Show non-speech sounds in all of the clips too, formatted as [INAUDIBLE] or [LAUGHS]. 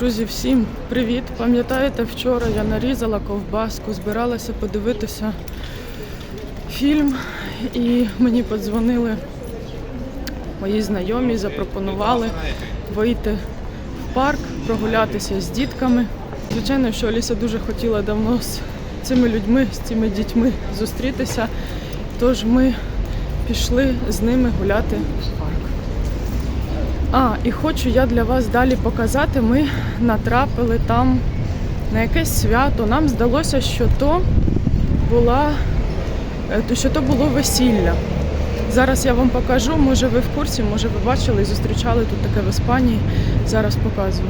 Друзі, всім привіт! Пам'ятаєте, вчора я нарізала ковбаску, збиралася подивитися фільм, і мені подзвонили мої знайомі, запропонували вийти в парк, прогулятися з дітками. Звичайно, що Аліса дуже хотіла давно з цими людьми, з цими дітьми зустрітися. Тож ми пішли з ними гуляти в парк. А, і хочу я для вас далі показати. Ми натрапили там на якесь свято. Нам здалося, що то була е, що то було весілля. Зараз я вам покажу, може ви в курсі, може ви бачили і зустрічали тут таке в Іспанії. Зараз показую.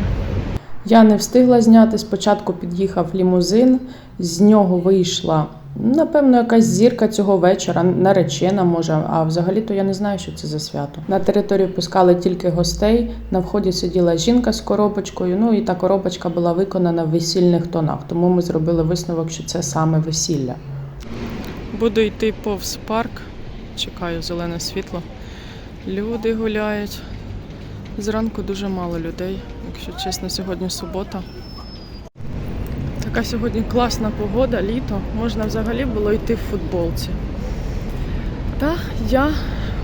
Я не встигла зняти. Спочатку під'їхав лімузин, з нього вийшла, напевно, якась зірка цього вечора, наречена може, а взагалі-то я не знаю, що це за свято. На територію пускали тільки гостей. На вході сиділа жінка з коробочкою. Ну і та коробочка була виконана в весільних тонах. Тому ми зробили висновок, що це саме весілля. Буду йти повз парк. Чекаю зелене світло. Люди гуляють. Зранку дуже мало людей, якщо чесно, сьогодні субота. Така сьогодні класна погода, літо. Можна взагалі було йти в футболці. Та я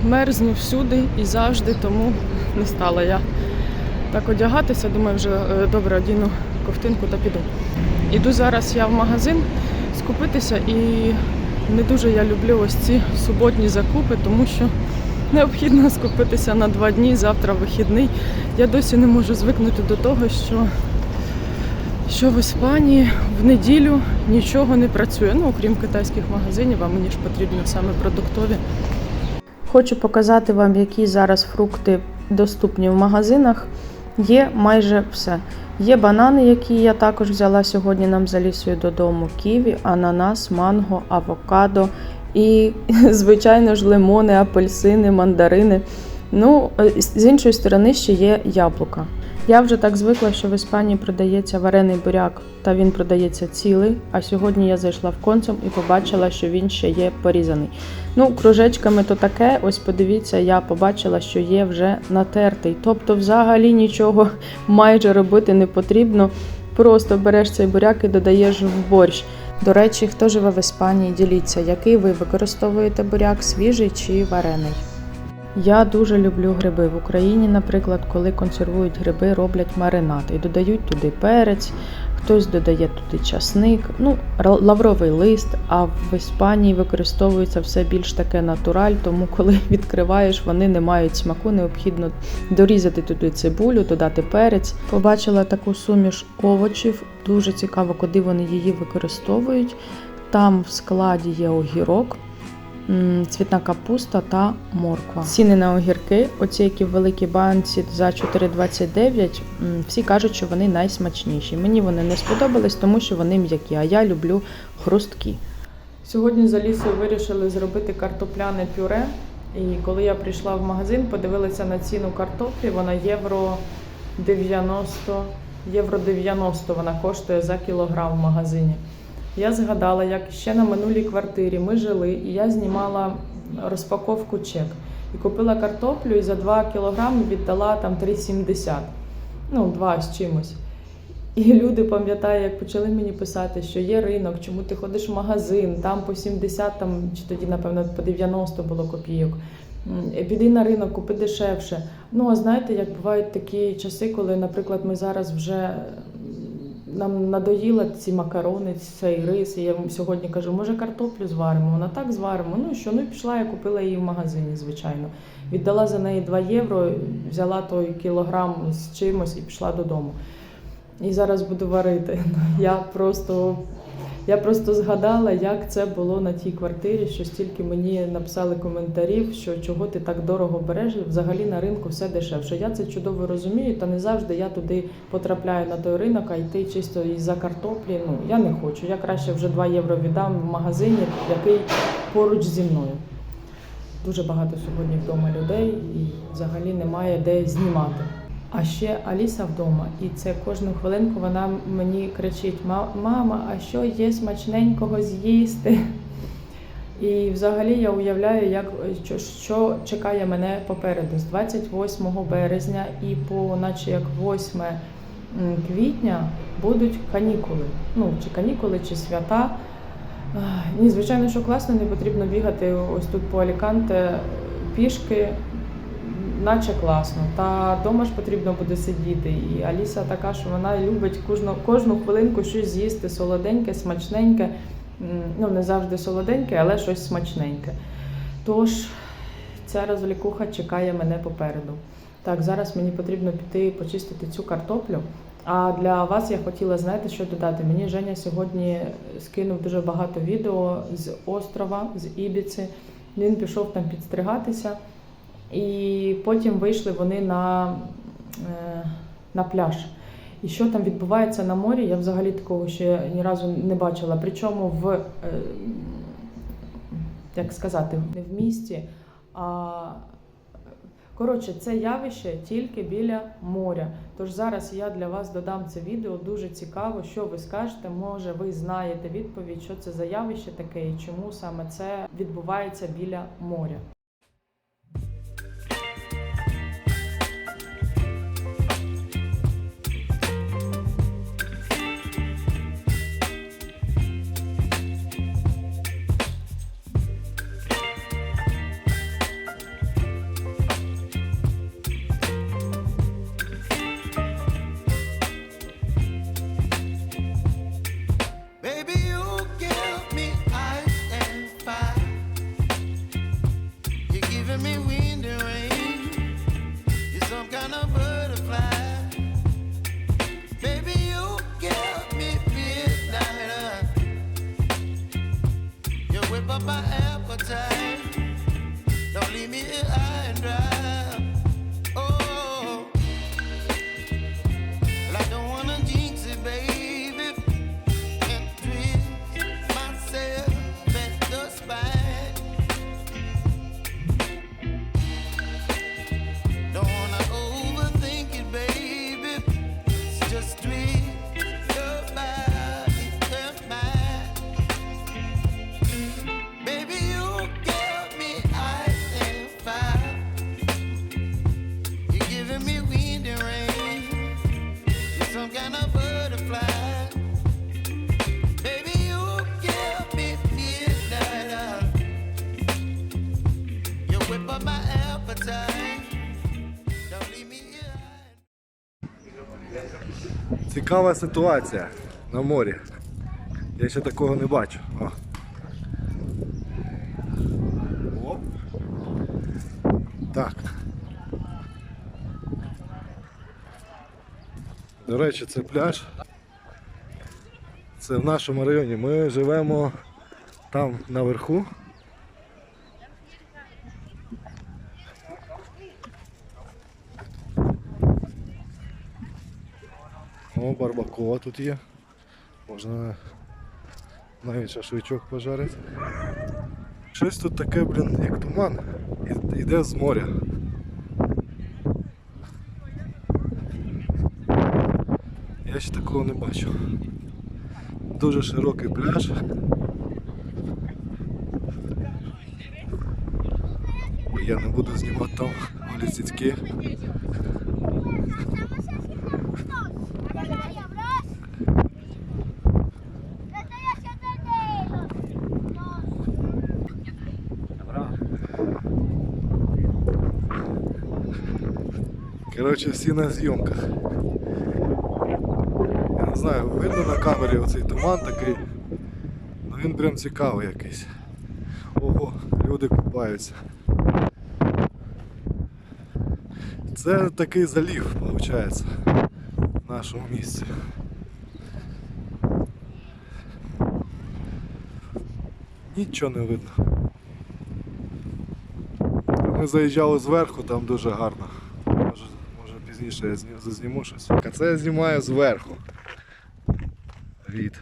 мерзну всюди і завжди, тому не стала я так одягатися. Думаю, вже е, добре одіну ковтинку та піду. Іду зараз я в магазин скупитися і не дуже я люблю ось ці суботні закупи, тому що необхідно скупитися на два дні, завтра вихідний. Я досі не можу звикнути до того, що, що в Іспанії в неділю нічого не працює. Ну, окрім китайських магазинів, а мені ж потрібні саме продуктові. Хочу показати вам, які зараз фрукти доступні в магазинах. Є майже все. Є банани, які я також взяла сьогодні нам за лісою додому. Ківі, ананас, манго, авокадо і, [LAUGHS] звичайно ж, лимони, апельсини, мандарини. Ну, е, з іншої сторони ще є яблука. Я вже так звикла, що в Іспанії продається варений буряк, та він продається цілий. А сьогодні я зайшла в концом і побачила, що він ще є порізаний. Ну, кружечками то таке. Ось подивіться, я побачила, що є вже натертий. Тобто, взагалі нічого [LAUGHS] майже робити не потрібно. Просто береш цей буряк і додаєш в борщ. До речі, хто живе в Іспанії, діліться, який ви використовуєте буряк, свіжий чи варений. Я дуже люблю гриби. В Україні, наприклад, коли консервують гриби, роблять маринад і додають туди перець, хтось додає туди часник, ну, лавровий лист, а в Іспанії використовується все більш таке натураль, тому коли [LAUGHS] відкриваєш, вони не мають смаку, необхідно дорізати туди цибулю, додати перець. Побачила таку суміш овочів, дуже цікаво, куди вони її використовують. Там в складі є огірок, цвітна капуста та морква. Ціни на огірки, оці які в великій банці за 4,29, всі кажуть, що вони найсмачніші. Мені вони не сподобались, тому що вони м'які, а я люблю хрусткі. Сьогодні за лісою вирішили зробити картопляне пюре. І коли я прийшла в магазин, подивилася на ціну картоплі, вона євро 90, євро 90 вона коштує за кілограм в магазині. Я згадала, як ще на минулій квартирі ми жили, і я знімала розпаковку чек. І купила картоплю і за 2 кілограми віддала там 3,70. Ну, 2 з чимось. І люди пам'ятаю, як почали мені писати, що є ринок, чому ти ходиш в магазин, там по 70, там, чи тоді, напевно, по 90 було копійок. Піди на ринок, купи дешевше. Ну, а знаєте, як бувають такі часи, коли, наприклад, ми зараз вже нам надоїла ці макарони, цей рис. І я вам сьогодні кажу, може картоплю зваримо? Вона так зваримо. Ну що? Ну і пішла, я купила її в магазині, звичайно. Віддала за неї 2 євро, взяла той кілограм з чимось і пішла додому. І зараз буду варити. [LAUGHS] Я просто, я просто згадала, як це було на тій квартирі, що стільки мені написали коментарів, що чого ти так дорого береш, взагалі на ринку все дешевше. Я це чудово розумію, та не завжди я туди потрапляю на той ринок, а йти чисто із-за картоплі. Ну я не хочу. Я краще вже 2 євро віддам в магазині, який поруч зі мною. Дуже багато сьогодні вдома людей і взагалі немає де знімати. А ще Аліса вдома, і це кожну хвилинку вона мені кричить: Мама, а що є смачненького з'їсти? І взагалі я уявляю, як що, що чекає мене попереду з 28 березня і по наче як 8 квітня будуть канікули. Ну, чи канікули, чи свята. Ні, звичайно, що класно, не потрібно бігати ось тут по Аліканте пішки, наче класно. Та вдома ж потрібно буде сидіти. І Аліса така, що вона любить кожну, кожну хвилинку щось з'їсти солоденьке, смачненьке. Ну, не завжди солоденьке, але щось смачненьке. Тож ця розвлікуха чекає мене попереду. Так, зараз мені потрібно піти почистити цю картоплю. А для вас я хотіла знаєте, що додати. Мені Женя сьогодні скинув дуже багато відео з острова, з Ібіці. Він пішов там підстригатися, і потім вийшли вони на, е, на пляж. І що там відбувається на морі, я взагалі такого ще ні разу не бачила. Причому в, е, як сказати, не в місті, а Коротше, це явище тільки біля моря. Тож зараз я для вас додам це відео. Дуже цікаво, що ви скажете. Може, ви знаєте відповідь, що це за явище таке і чому саме це відбувається біля моря. Цікава ситуація на морі. Я ще такого не бачу. О. Оп. Так. До речі, це пляж. Це в нашому районі. Ми живемо там наверху. О, барбакова тут є. Можна навіть шашличок пожарити. Щось тут таке, блін, як туман. Іде з моря. Я ще такого не бачу. Дуже широкий пляж. Я не буду знімати там лісицькі. Коротше, всі на зйомках. Я не знаю, видно на камері оцей туман такий. Ну він прям цікавий якийсь. Ого, люди купаються. Це такий залів, виходить, в нашому місці. Нічого не видно. Ми заїжджали зверху, там дуже гарно. Пізніше я зні- зазніму щось. А це я знімаю зверху. Від.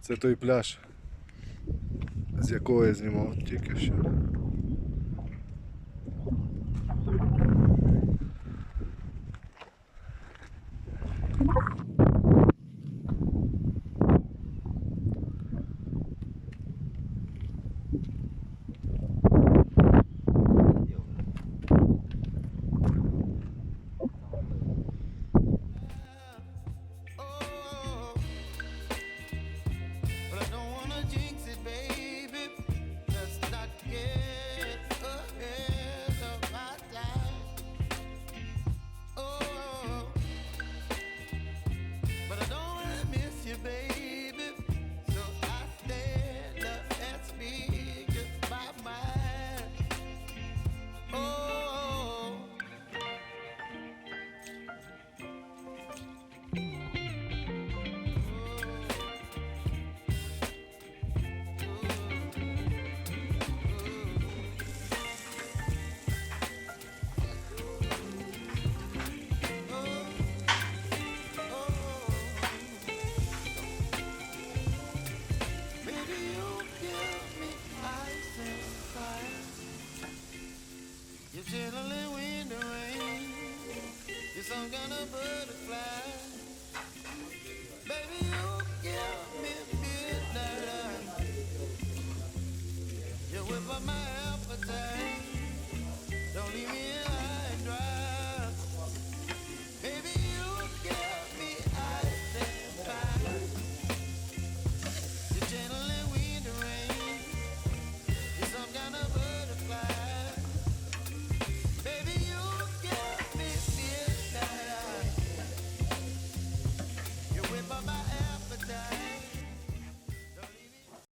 Це той пляж, з якого я знімав тільки що. Gonna butterfly.